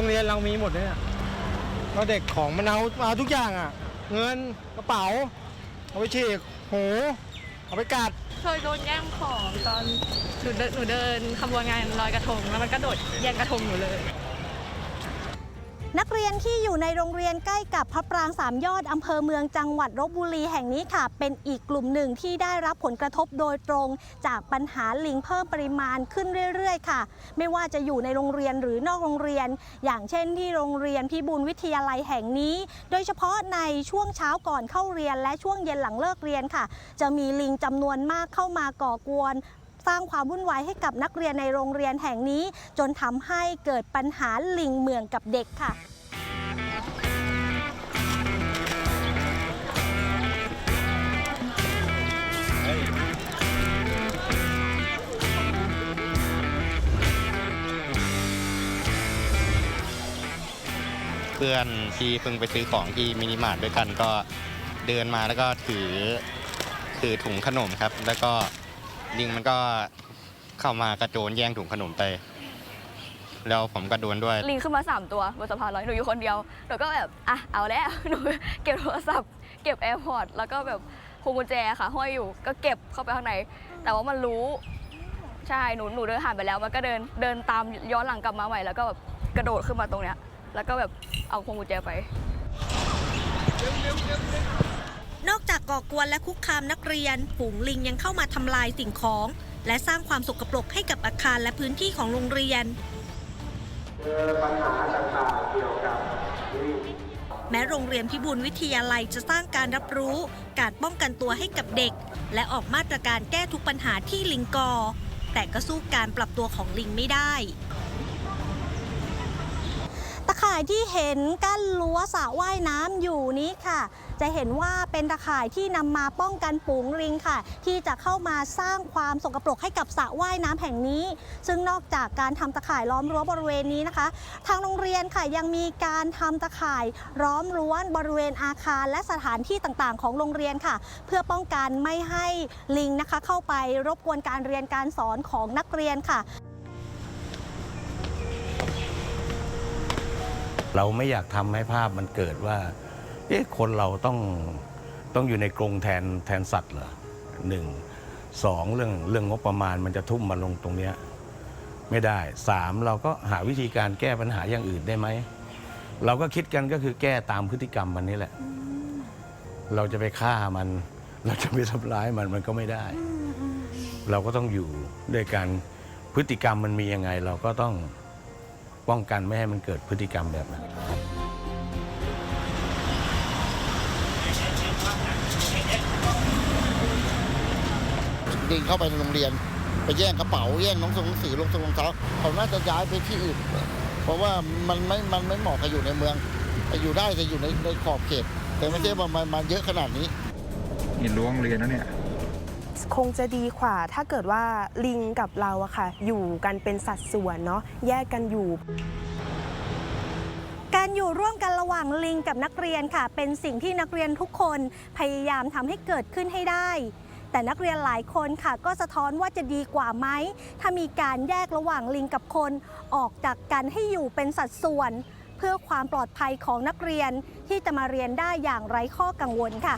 รงเรียนเรามีหมดเลยเนี่ยเราเด็กของมันเอาเอาทุกอย่างอะ เงินกระเป๋า เอาไปฉีกหูเอาไปกัดเคยโดนแย่งของตอนหนูเดินหนูเดินขบวนงานลอยกระทงแล้วมันก็โดดแย่งกระทงหนูเลย นักเรียนที่อยู่ในโรงเรียนใกล้กับพระปรางสามยอดอำเภอเมืองจังหวัดลบบุรีแห่งนี้ค่ะ เป็นอีกกลุ่มหนึ่งที่ได้รับผลกระทบโดยตรง จากปัญหาลิงเพิ่มปริมาณขึ้นเรื่อย ๆ ค่ะ ไม่ว่าจะอยู่ในโรงเรียนหรือนอกโรงเรียน อย่างเช่นที่โรงเรียนพิบูลวิทยาลัยแห่งนี้ โดยเฉพาะในช่วงเช้าก่อนเข้าเรียนและช่วงเย็นหลังเลิกเรียนค่ะ จะมีลิงจำนวนมากเข้ามาก่อกวน สร้างความวุ่นวายให้กับนักเรียนในโรงเรียนแห่งนี้ จนทำให้เกิดปัญหาลิงเมืองกับเด็กค่ะเพื่อนที่เพิ่งไปซื้อของที่มินิมาร์ทด้วยกันก็เดินมาแล้วก็ถือถือถุงขนมครับ แล้วก็ ลิงมันก็เข้ามากระโจนแย่งถุงขนมไป แล้วผมก็โดนด้วย ลิงขึ้นมา 3 ตัวบนสะพานลอยหนูอยู่คนเดียวหนูก็แบบอะเอาแล้ว หนูเก็บโทรศัพท์ เก็บแอร์พอร์ตแล้วก็แบบพวงกุญแจค่ะห้อยอยู่ก็เก็บเข้าไปข้างใน แต่ว่ามันรู้ใช่หนูหนูเดินผ่านไปแล้วมันก็เดินเดินตามย้อนหลังกลับมาใหม่แล้วก็แบบกระโดดขึ้นมาตรงเนี้ยแล้วก็แบบเอาพวงกุญแจไปนอกจาก ก่อกวนและคุกคามนักเรียน ฝูงลิงยังเข้ามาทำลายสิ่งของ และสร้างความสกปรกให้กับอาคารและพื้นที่ของโรงเรียน แม้โรงเรียนพิบูลวิทยาลัยจะสร้างการรับรู้ การป้องกันตัวให้กับเด็ก และออกมาตรการแก้ทุกปัญหาที่ลิงก่อแต่ก็สู้การปรับตัวของลิงไม่ได้ ข่ายที่เห็นกั้นรั้วสระว่ายน้ำอยู่นี้ค่ะ จะเห็นว่าเป็นตะข่ายที่นำมาป้องกันฝูงลิงค่ะ ที่จะเข้ามาสร้างความสกปรกให้กับสระว่ายน้ำแห่งนี้ ซึ่งนอกจากการทำตะข่ายล้อมรั้วบริเวณนี้นะคะ ทางโรงเรียนค่ะยังมีการทำตะข่ายล้อมรั้วบริเวณอาคารและสถานที่ต่างๆ ของโรงเรียนค่ะ เพื่อป้องกันไม่ให้ลิงนะคะ เข้าไปรบกวนการเรียนการสอนของนักเรียนค่ะ เราไม่อยากทำให้ภาพมันเกิดว่าเอ๊ะคนเราต้องต้องอยู่ในกรงแทนแทนสัตว์เหรอหนึ่งสองเรื่องเรื่องงบประมาณมันจะทุ่มมาลงตรงเนี้ยไม่ได้สามเราก็หาวิธีการแก้ปัญหาอย่างอื่นได้ไหม เราก็คิดกันก็คือแก้ตามพฤติกรรมมันนี่แหละ เราจะไปฆ่ามัน เราจะไปทำร้ายมันมันก็ไม่ได้ เราก็ต้องอยู่ด้วยการพฤติกรรมมันมียังไง เราก็ต้อง ป้องกันไม่ให้มันเกิดพฤติกรรมแบบนั้นลิงเข้าไปในโรงเรียน ไปแย่งกระเป๋าแย่งน้องทรงหนังสือลงทรงรองเท้าเขาน่าจะย้ายไปที่อื่น เพราะว่ามันไม่มันไม่เหมาะกับอยู่ในเมืองแต่อยู่ได้แต่อยู่ในในขอบเขต แต่ไม่ใช่ว่ามันมาเยอะขนาดนี้นี่ล้วงเรียนนะเนี่ย คงจะดีกว่าถ้าเกิดว่าลิงกับเราอะค่ะ อยู่กันเป็นสัดส่วนเนาะแยกกันอยู่ การอยู่ร่วมกันระหว่างลิงกับนักเรียนค่ะ เป็นสิ่งที่นักเรียนทุกคนพยายามทำให้เกิดขึ้นให้ได้ แต่นักเรียนหลายคนค่ะ ก็สะท้อนว่าจะดีกว่าไหมถ้ามีการแยกระหว่างลิงกับคน ออกจากกันให้อยู่เป็นสัดส่วน เพื่อความปลอดภัยของนักเรียนที่จะมาเรียนได้อย่างไร้ข้อกังวลค่ะ